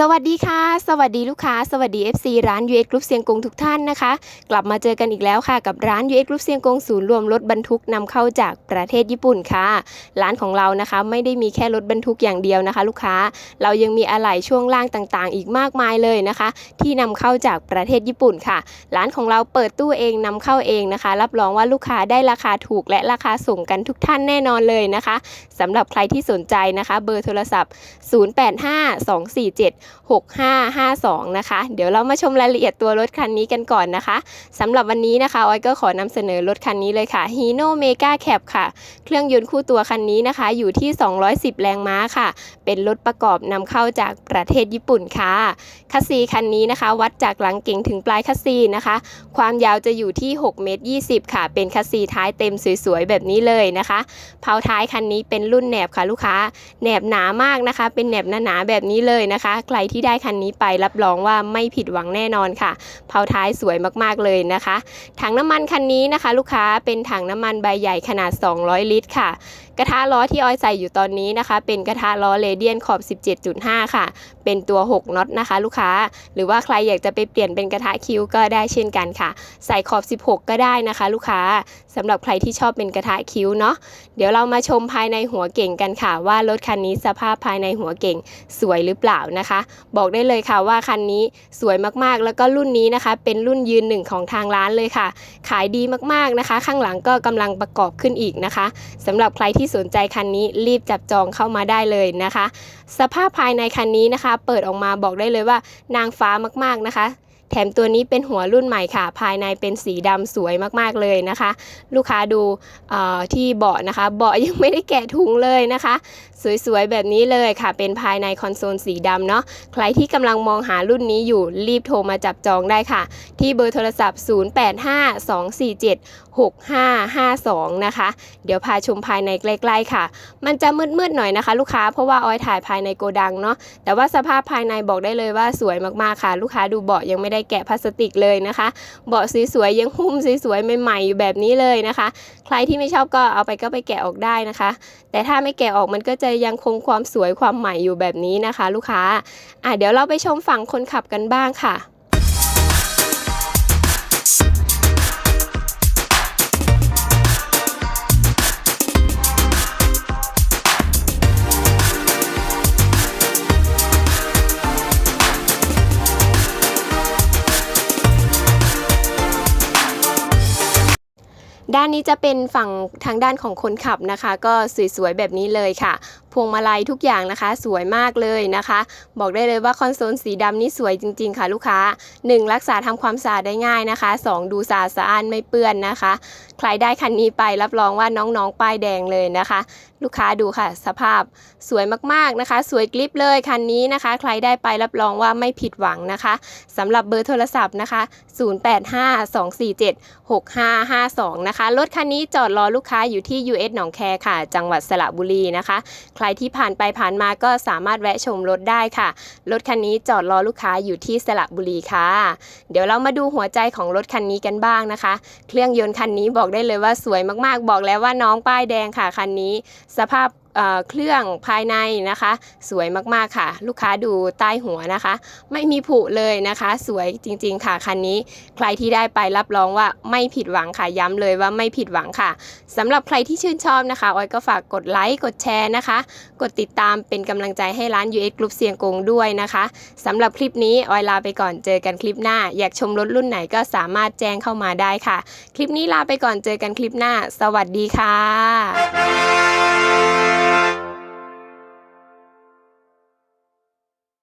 สวัสดีค่ะ สวัสดีลูกค้า สวัสดี FC ร้าน US Group เซียงกงทุกท่านนะคะ กลับมาเจอกันอีกแล้วค่ะ กับร้าน US Group เซียงกงศูนย์รวมรถบรรทุกนำเข้าจากประเทศญี่ปุ่นค่ะ ร้านของเรานะคะไม่ได้มีแค่รถบรรทุกอย่างเดียวนะคะ ลูกค้าเรายังมีอะไหล่ช่วงล่างต่างๆ อีกมากมายเลยนะคะ ที่นำเข้าจากประเทศญี่ปุ่นค่ะ ร้านของเราเปิดตู้เองนำเข้าเองนะคะ รับรองว่าลูกค้าได้ราคาถูกและราคาส่งกันทุกท่านแน่นอนเลยนะคะสำหรับใครที่สนใจนะคะ เบอร์โทรศัพท์ 085247 6552 นะคะ เดี๋ยวเรามาชมรายละเอียดตัวรถคันนี้กันก่อนนะคะสำหรับวันนี้นะคะออยก็ขอนำเสนอรถคันนี้เลยค่ะ Hino Mega Cab ค่ะ เครื่องยนต์คู่ตัวคันนี้นะคะ อยู่ที่ 210 แรงม้าค่ะ เป็นรถประกอบนำเข้าจากประเทศญี่ปุ่นค่ะคัสซีคันนี้นะคะ วัดจากหลังเก่งถึงปลายคัสซีนะคะ ความยาวจะอยู่ที่6เมตร20 ค่ะ เป็นคัสซีท้ายเต็มสวยๆแบบนี้เลยนะคะเผาท้ายคันนี้เป็นรุ่นแหนบค่ะลูกค้าแหนบหนามากนะคะ เป็นแหนบหนาๆแบบนี้เลยนะคะรที่ได้คันนี้ไปรับรองว่าไม่ผิดหวังแน่นอนค่ะเผาท้ายสวยมากๆเลยนะคะ ถังน้ำมันคันนี้นะคะ ลูกค้าเป็นถังน้ำมันใบใหญ่ขนาด 200 ลิตรค่ะ กระทะล้อที่ออยใส่อยู่ตอนนี้นะคะ เป็นกระทะล้อเรเดียนขอบ 17.5 ค่ะ เป็นตัว 6น็อตนะคะ ลูกค้า หรือว่าใครอยากจะไปเปลี่ยนเป็นกระทะคิ้วก็ได้เช่นกันค่ะ ใส่ขอบ 16 ก็ได้นะคะ ลูกค้าสำหรับใครที่ชอบเป็นกระทะคิ้วเนาะเดี๋ยวเรามาชมภายในหัวเก่งกันค่ะ ว่ารถคันนี้สภาพภายในหัวเก่งสวยหรือเปล่านะคะบอกได้เลยค่ะว่าคันนี้สวยมากๆ แล้วก็รุ่นนี้นะคะ เป็นรุ่นยืนหนึ่งของทางร้านเลยค่ะ ขายดีมากๆนะคะ ข้างหลังก็กำลังประกอบขึ้นอีกนะคะสำหรับใครที่สนใจคันนี้รีบจับจองเข้ามาได้เลยนะคะ สภาพภายในคันนี้นะคะ เปิดออกมาบอกได้เลยว่านางฟ้ามากๆนะคะ แถมตัวนี้เป็นหัวรุ่นใหม่ค่ะ ภายในเป็นสีดำสวยมากๆเลยนะคะ ลูกค้าดูที่เบาะนะคะ เบาะยังไม่ได้แกะถุงเลยนะคะ สวยๆแบบนี้เลยค่ะ เป็นภายในคอนโซลสีดำเนาะใครที่กำลังมองหารุ่นนี้อยู่รีบโทรมาจับจองได้ค่ะ ที่เบอร์โทรศัพท์ 0852476552 นะคะ เดี๋ยวพาชมภายในใกล้ๆค่ะ มันจะมืดๆหน่อยนะคะ ลูกค้าเพราะว่าออยถ่ายภายในโกดังเนาะแต่ว่าสภาพภายในบอกได้เลยว่าสวยมากๆค่ะ ลูกค้าดูเบาะยังไม่ได้แกะพลาสติกเลยนะคะ เบาะสวยๆยังหุ้มสวยๆใหม่ๆอยู่แบบนี้เลยนะคะ ใครที่ไม่ชอบก็เอาไปก็ไปแกะออกได้นะคะ แต่ถ้าไม่แกะออกมันก็จะยังคงความสวยความใหม่อยู่แบบนี้นะคะ ลูกค้าอะเดี๋ยวเราไปชมฝั่งคนขับกันบ้างค่ะ ด้านนี้จะเป็นฝั่งทางด้านของคนขับนะคะ ก็สวยๆแบบนี้เลยค่ะ พวงมาลัยทุกอย่างนะคะ สวยมากเลยนะคะ บอกได้เลยว่าคอนโซลสีดำนี่สวยจริง ๆ ค่ะลูกค้า 1. รักษาทำความสะอาดได้ง่ายนะคะ 2. ดูสะอาดสะอ้านไม่เปื้อนนะคะ ใครได้คันนี้ไปรับรองว่าน้องๆป้ายแดงเลยนะคะ ลูกค้าดูค่ะ สภาพสวยมากๆนะคะ สวยกลิปเลยคันนี้นะคะ ใครได้ไปรับรองว่าไม่ผิดหวังนะคะสำหรับเบอร์โทรศัพท์นะคะ 0852476552 นะคะรถคันนี้จอดรอลูกค้าอยู่ที่ US หนองแคค่ะ จังหวัดสระบุรีนะคะใครที่ผ่านไปผ่านมาก็สามารถแวะชมรถได้ค่ะ รถคันนี้จอดรอลูกค้าอยู่ที่สระบุรีค่ะ เดี๋ยวเรามาดูหัวใจของรถคันนี้กันบ้างนะคะ เครื่องยนต์คันนี้บอกได้เลยว่าสวยมากๆ บอกแล้วว่าน้องป้ายแดงค่ะคันนี้ สภาพ เเครื่องภายในนะคะ สวยมากๆค่ะ ลูกค้าดูใต้หัวนะคะ ไม่มีผุเลยนะคะ สวยจริงๆค่ะคันนี้ ใครที่ได้ไปรับรองว่าไม่ผิดหวังค่ะย้ำเลยว่าไม่ผิดหวังค่ะสำหรับใครที่ชื่นชอบนะคะออยก็ฝากกดไลค์กดแชร์นะคะ กดติดตามเป็นกำลังใจให้ร้าน US Group เสียงกงด้วยนะคะสำหรับคลิปนี้ออยลาไปก่อนเจอกันคลิปหน้า อยากชมรถรุ่นไหนก็สามารถแจ้งเข้ามาได้ค่ะ คลิปนี้ลาไปก่อนเจอกันคลิปหน้า สวัสดีค่ะ